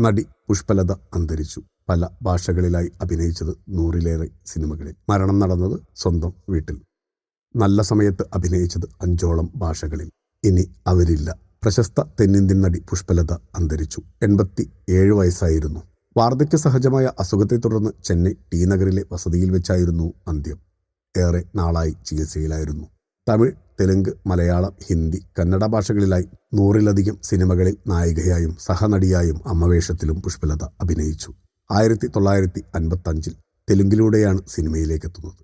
നടി പുഷ്പലത അന്തരിച്ചു. പല ഭാഷകളിലായി അഭിനയിച്ചത് നൂറിലേറെ സിനിമകളിൽ. മരണം നടന്നത് സ്വന്തം വീട്ടിൽ. നല്ല സമയത്ത് അഭിനയിച്ചത് അഞ്ചോളം ഭാഷകളിൽ. ഇനി അവരില്ല. പ്രശസ്ത തെന്നിന്ത്യൻ നടി പുഷ്പലത അന്തരിച്ചു. എൺപത്തി ഏഴ് വയസ്സായിരുന്നു. വാർദ്ധക്യ സഹജമായ അസുഖത്തെ തുടർന്ന് ചെന്നൈ ടി നഗറിലെ വസതിയിൽ വെച്ചായിരുന്നു അന്ത്യം. ഏറെ നാളായി ചികിത്സയിലായിരുന്നു. തമിഴ് തെലുങ്ക് മലയാളം ഹിന്ദി കന്നഡ ഭാഷകളിലായി നൂറിലധികം സിനിമകളിൽ നായികയായും സഹനടിയായും അമ്മവേഷത്തിലും പുഷ്പലത അഭിനയിച്ചു. ആയിരത്തി തൊള്ളായിരത്തി അൻപത്തി അഞ്ചിൽ തെലുങ്കിലൂടെയാണ് സിനിമയിലേക്ക് എത്തുന്നത്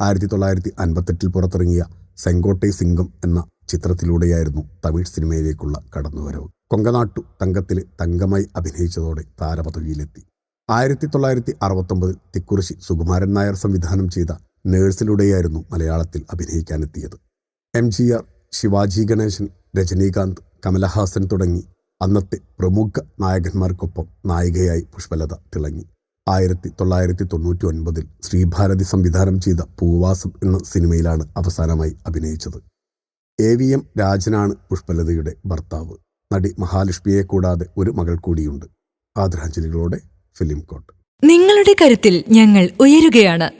ആയിരത്തി തൊള്ളായിരത്തി അൻപത്തെട്ടിൽ പുറത്തിറങ്ങിയ സെങ്കോട്ടെ സിംഗം എന്ന ചിത്രത്തിലൂടെയായിരുന്നു തമിഴ് സിനിമയിലേക്കുള്ള കടന്നുവരവ്. കൊങ്കനാട്ടു തങ്കത്തിലെ തങ്കമായി അഭിനയിച്ചതോടെ താരപദവിയിലെത്തി. ആയിരത്തി തൊള്ളായിരത്തി അറുപത്തൊമ്പതിൽ തിക്കുറിശി സുകുമാരൻ നായർ സംവിധാനം ചെയ്ത നേഴ്സിലൂടെയായിരുന്നു മലയാളത്തിൽ അഭിനയിക്കാനെത്തിയത്. M G R Sivaji Ganesan Rajinikanth Kamal Haasan തുടങ്ങി അന്നത്തെ പ്രമുഖ നായകന്മാർക്കൊപ്പം നായികയായി പുഷ്പലത തിളങ്ങി. ആയിരത്തി തൊള്ളായിരത്തി തൊണ്ണൂറ്റി ഒൻപതിൽ ശ്രീഭാരതി സംവിധാനം ചെയ്ത പൂവാസം എന്ന സിനിമയിലാണ് അവസാനമായി അഭിനയിച്ചത്. എ വി എം രാജനാണ് പുഷ്പലതയുടെ ഭർത്താവ്. നടി മഹാലക്ഷ്മിയെ കൂടാതെ ഒരു മകൾ കൂടിയുണ്ട്. ആദരാഞ്ജലികളോടെ ഫിലിം കോട്ട് നിങ്ങളുടെ കരുത്തിൽ ഞങ്ങൾ ഉയരുകയാണ്.